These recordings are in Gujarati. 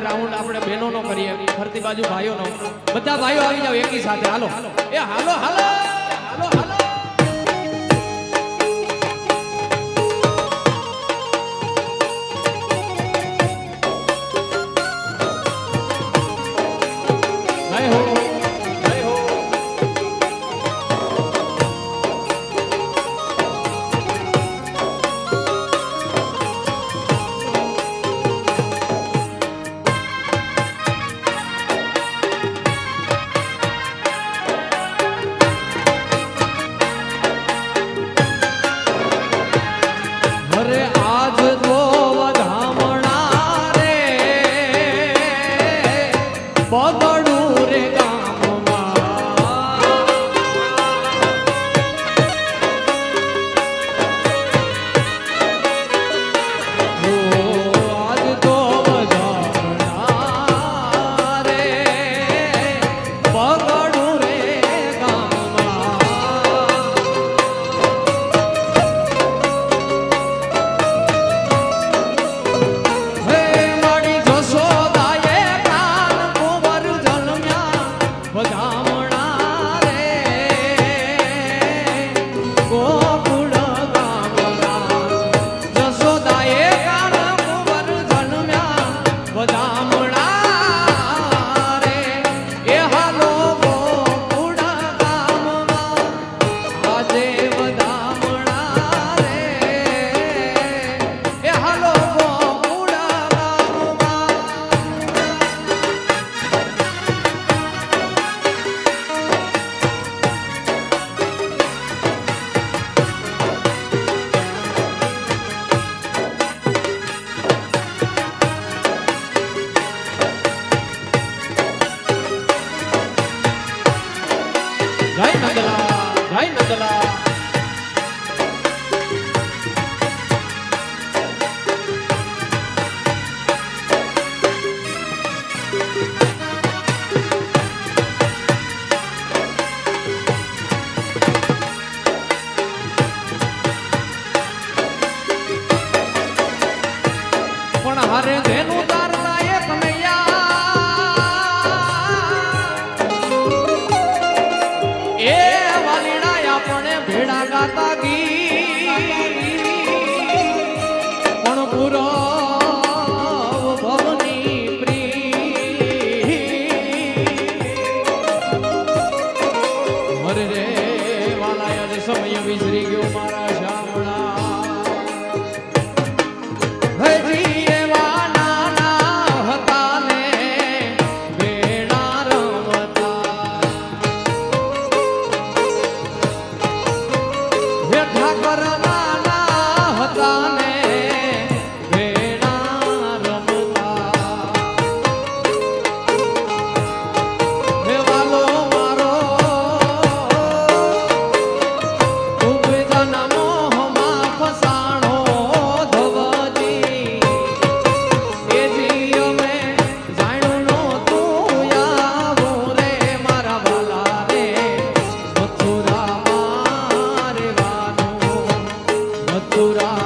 રાઉન્ડ આપણે બહેનોનો કરીએ, ફરતી બાજુ ભાઈઓનો. બધા ભાઈઓ આવી જાવ એકી સાથે. હાલો. એ હાલો હાલો. હાલો હાલો. मथुरा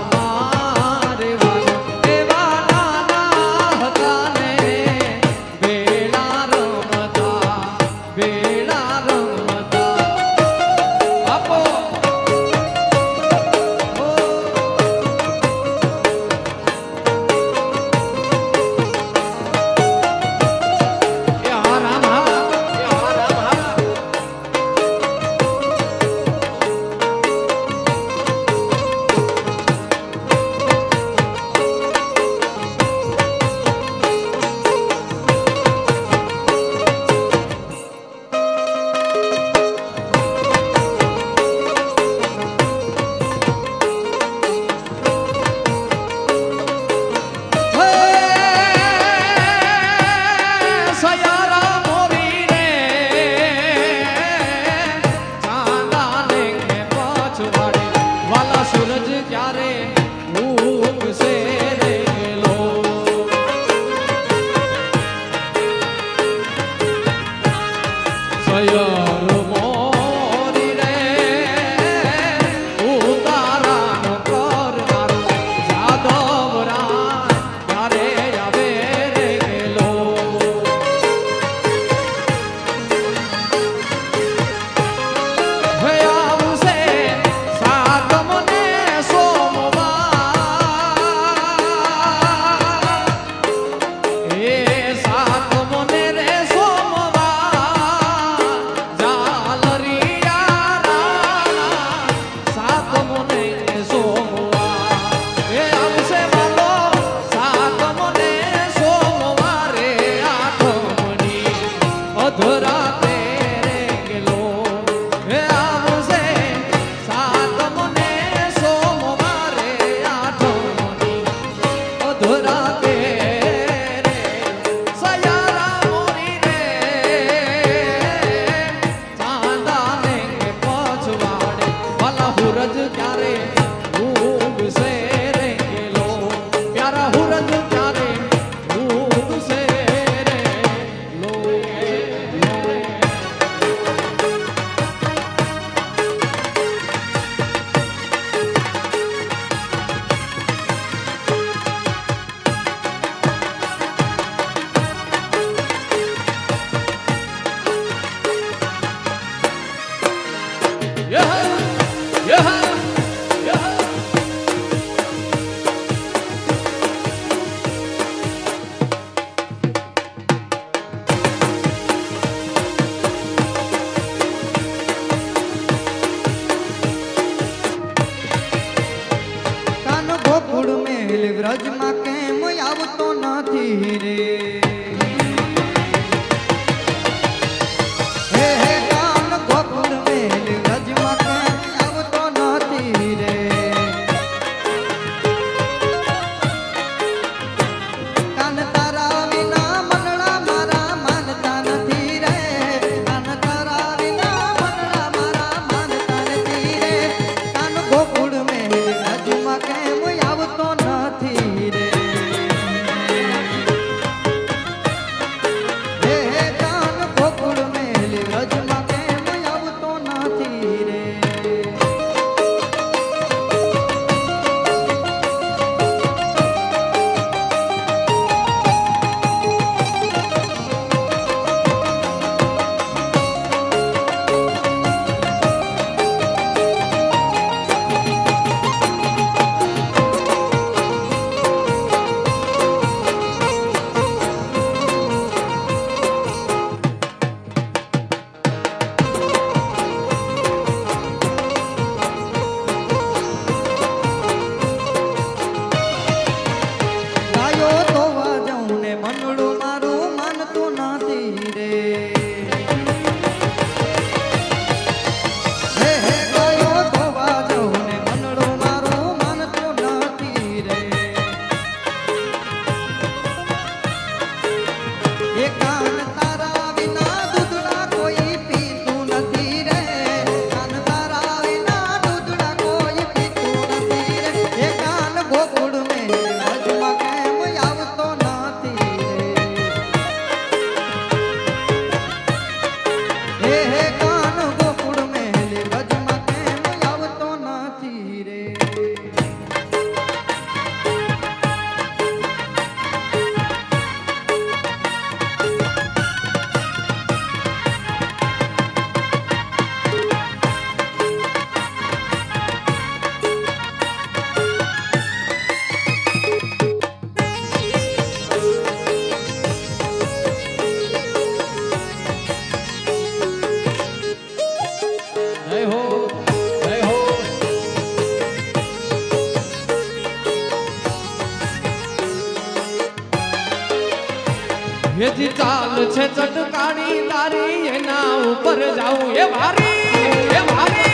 જેથી ચાલ છે ચટકાણી, તારી એના ઉપર જાઉં. એ ભારી એ ભારી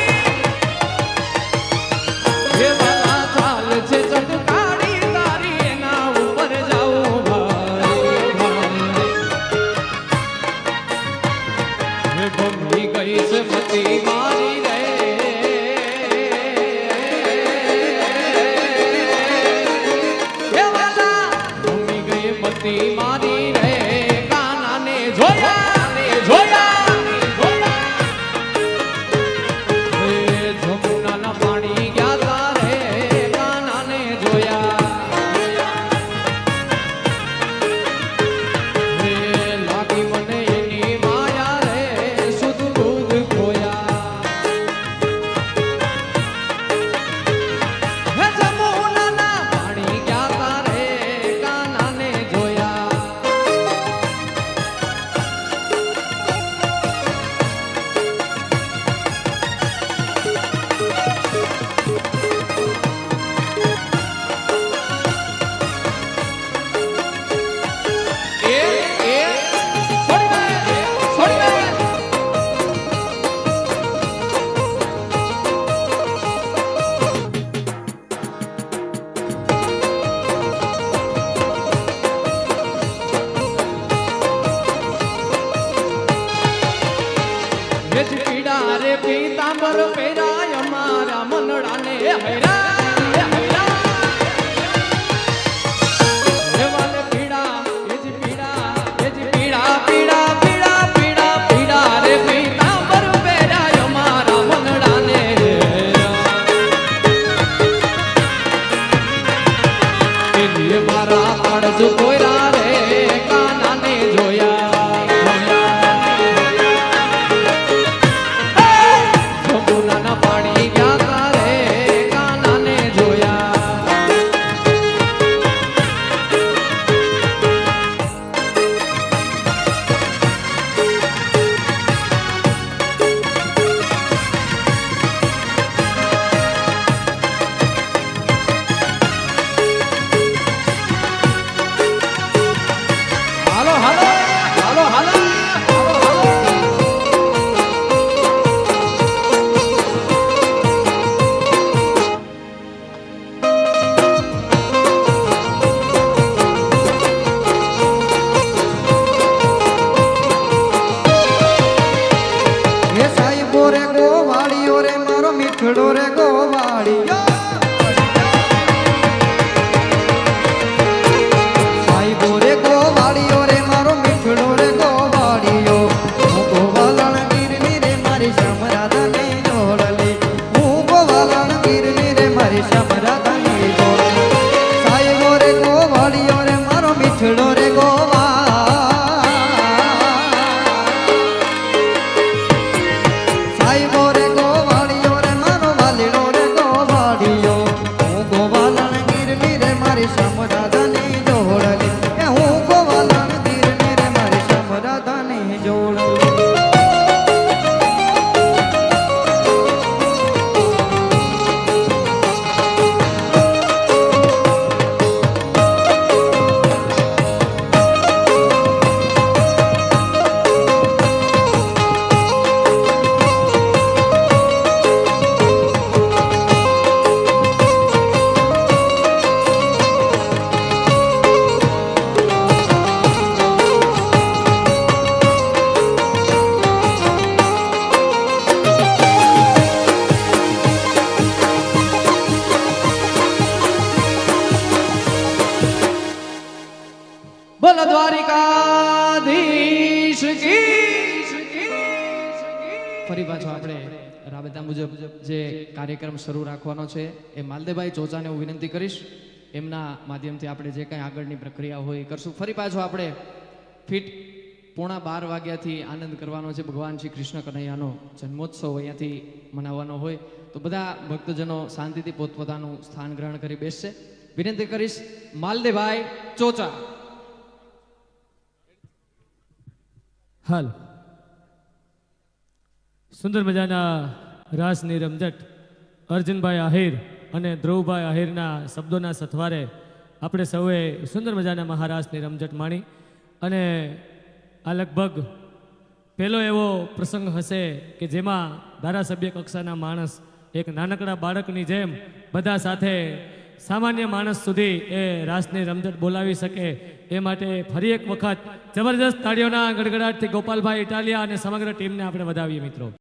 છે ચટકાણી, તારી એના ઉપર જાઉં. ભારી ગઈ છે મતી મારી કાર્યક્રમ શરૂ રાખવાનો છે. એ માલદેભાઈ ચોચાને હું વિનંતી કરીશ. એમના માધ્યમથી આપણે જે કાંઈ આગળની પ્રક્રિયા હોય એ કરશું. ફરી પાછો આપણે ફિટ પોણા બાર વાગ્યાથી આનંદ કરવાનો છે. ભગવાન શ્રી કૃષ્ણ કનૈયાનો જન્મોત્સવ અહીંયાથી મનાવવાનો હોય. તો બધા ભક્તજનો શાંતિથી પોતપોતાનું સ્થાન ગ્રહણ કરી બેસશે. વિનંતી કરીશ માલદેભાઈ ચોચા. હાલ. સુંદર મજાના રાસની રમઝટ. અર્જુનભાઈ આહિર અને ધ્રુવભાઈ આહિરના શબ્દોના સથવારે આપણે સૌએ સુંદર મજાના મહારાસની રમઝટ માણી અને આ લગભગ પહેલો એવો પ્રસંગ હશે કે જેમાં ધારાસભ્ય કક્ષાના માણસ, એક નાનકડા બાળકની જેમ બધા સાથે સામાન્ય માણસ સુધી એ રાસની રમઝટ બોલાવી શકે એ માટે ફરી એક વખત જબરજસ્ત તાળીઓના ગડગડાટથી ગોપાલભાઈ ઇટાલિયા અને સમગ્ર ટીમને આપણે વધાવીએ મિત્રો.